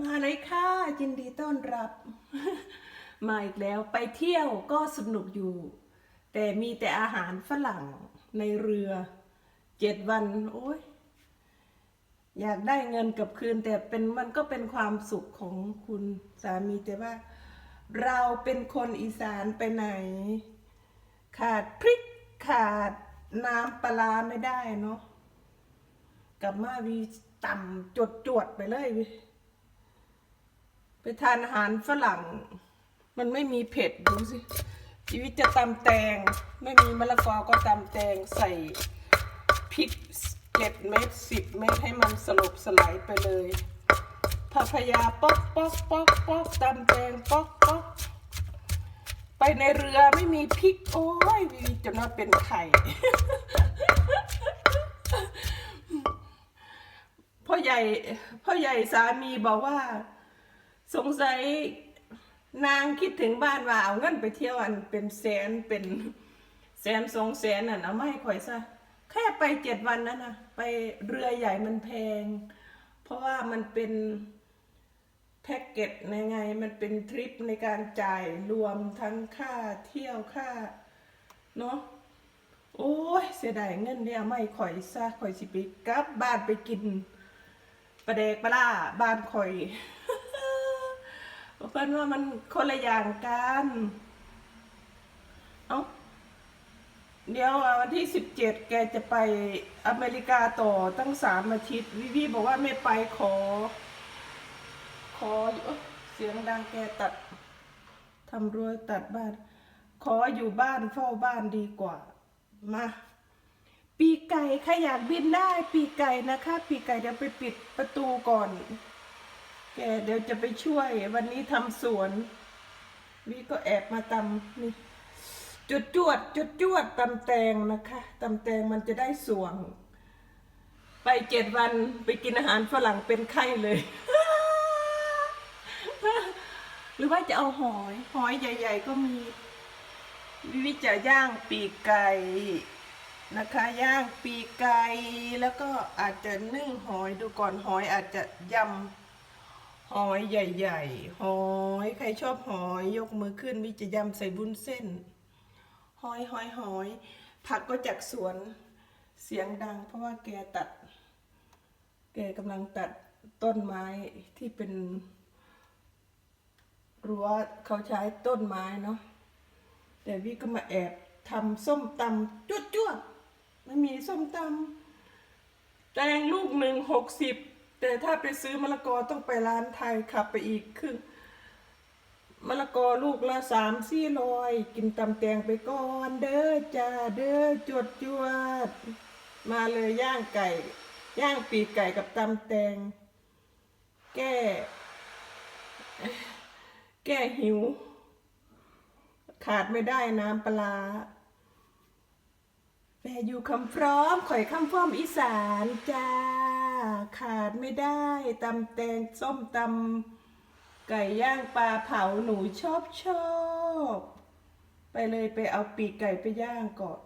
มาเลยค่ะยินดีต้อนรับ มาอีกแล้วไปเที่ยวก็สนุกอยู่ แต่มีแต่อาหารฝรั่งในเรือเจ็ดวัน โอ้ยอยากได้เงินกับคืน แต่เป็นมันก็เป็นความสุขของคุณสามีแต่ว่า เราเป็นคนอีสานไปไหน ขาดพริกขาดน้ำปลาไม่ได้เนาะกลับมาวีต่ำจดจวดๆไปเลยวิ ไปทานอาหารฝรั่ง มันไม่มีเผ็ดดูสิ ชีวิตจะตำแตง ไม่มีมะละกอก็ตำแตงใส่พริกเจ็ดเม็ดสิบเม็ดให้มันสลบสลายไปเลยพาพยาป๊อกป๊อกป๊อกป๊อกตำแตงป๊อกป๊อกไปในเรือไม่มีพริกโอ้ยวีจนว่าเป็นไข่พ่อใหญ่พ่อใหญ่สามีบอกว่า สงสัยนางคิดถึงบ้านว่าเอาเงินไปเที่ยวอันเป็นแสนเป็นแสนสองแสนน่ะเอาไม่ให้ข่อยซะแค่ไปเจ็ดวันนั้นนะไปเรือใหญ่มันแพง เพราะว่ามันเป็นแพ็กเกจในไงมันเป็นทริปในการจ่ายรวมทั้งค่าเที่ยวค่าเนาะโอ้ยเสียดายเงินเนี่ยไม่ข่อยซะข่อยสิไปกลับบ้านไปกินปลาเดกปลาล่าบ้านข่อย เพิ่นว่ามันคนละอย่างกัน เอ้าเดี๋ยววันที่สิบเจ็ดแกจะไปอเมริกาต่อตั้งสามอาทิตย์วิวีบอกว่าไม่ไปขอ ขออยู่เสียงดังแกตัดทำรั้วตัดบ้าน ขออยู่บ้านเฝ้าบ้านดีกว่า มา ปีไก่ใครอยากบินได้ ปีไก่นะคะ ปีไก่เดี๋ยวไปปิดประตูก่อน กเดี๋ยวจะไปช่วย วันนี้ทำสวนวิก็แอบมาตำนี่จุดจวดจุดจวดตำแตงนะคะตำแตงมันจะได้สวง ไปเจ็ดวันไปกินอาหารฝรั่งเป็นไข้เลย หรือว่าจะเอาหอย หอยใหญ่ ๆ ก็มีวิวิจะย่างปีกไก่นะคะย่างปีกไก่แล้วก็อาจจะนึ่งหอยดูก่อนหอยอาจจะยำ หอยใหญ่ๆ หอย ใครชอบหอยยกมือขึ้นวิจะยำใส่บุ้นเส้น หอยหอยหอย ผักก็จากสวนเสียงดัง เพราะว่าแกตัด แกกำลังตัดต้นไม้ที่เป็นรั้วเขาใช้ต้นไม้เนาะแต่วิก็มาแอบทำส้มตำจุดจวดๆไม่มีส้มตำแตงลูกหนึ่งหกสิบ แต่ถ้าไปซื้อมะละกอต้องไปร้านไทยขับไปอีกครึ่งมะละกอลูกละสามสี่รอย กินตำแตงไปก่อนเด้อจ้าเด้อจวดจวด มาเลยย่างไก่ ย่างปีกไก่กับตำแตง แก้ แก้หิว ขาดไม่ได้น้ำปลาร้าแต่อยู่คำพร้อมข่อยคำพร้อมอีสานจ้า ขาดไม่ได้ตำแตงส้มตำไก่ย่างปลาเผาหนูชอบชอบ ไปเลยไปเอาปีกไก่ไปย่างก่อน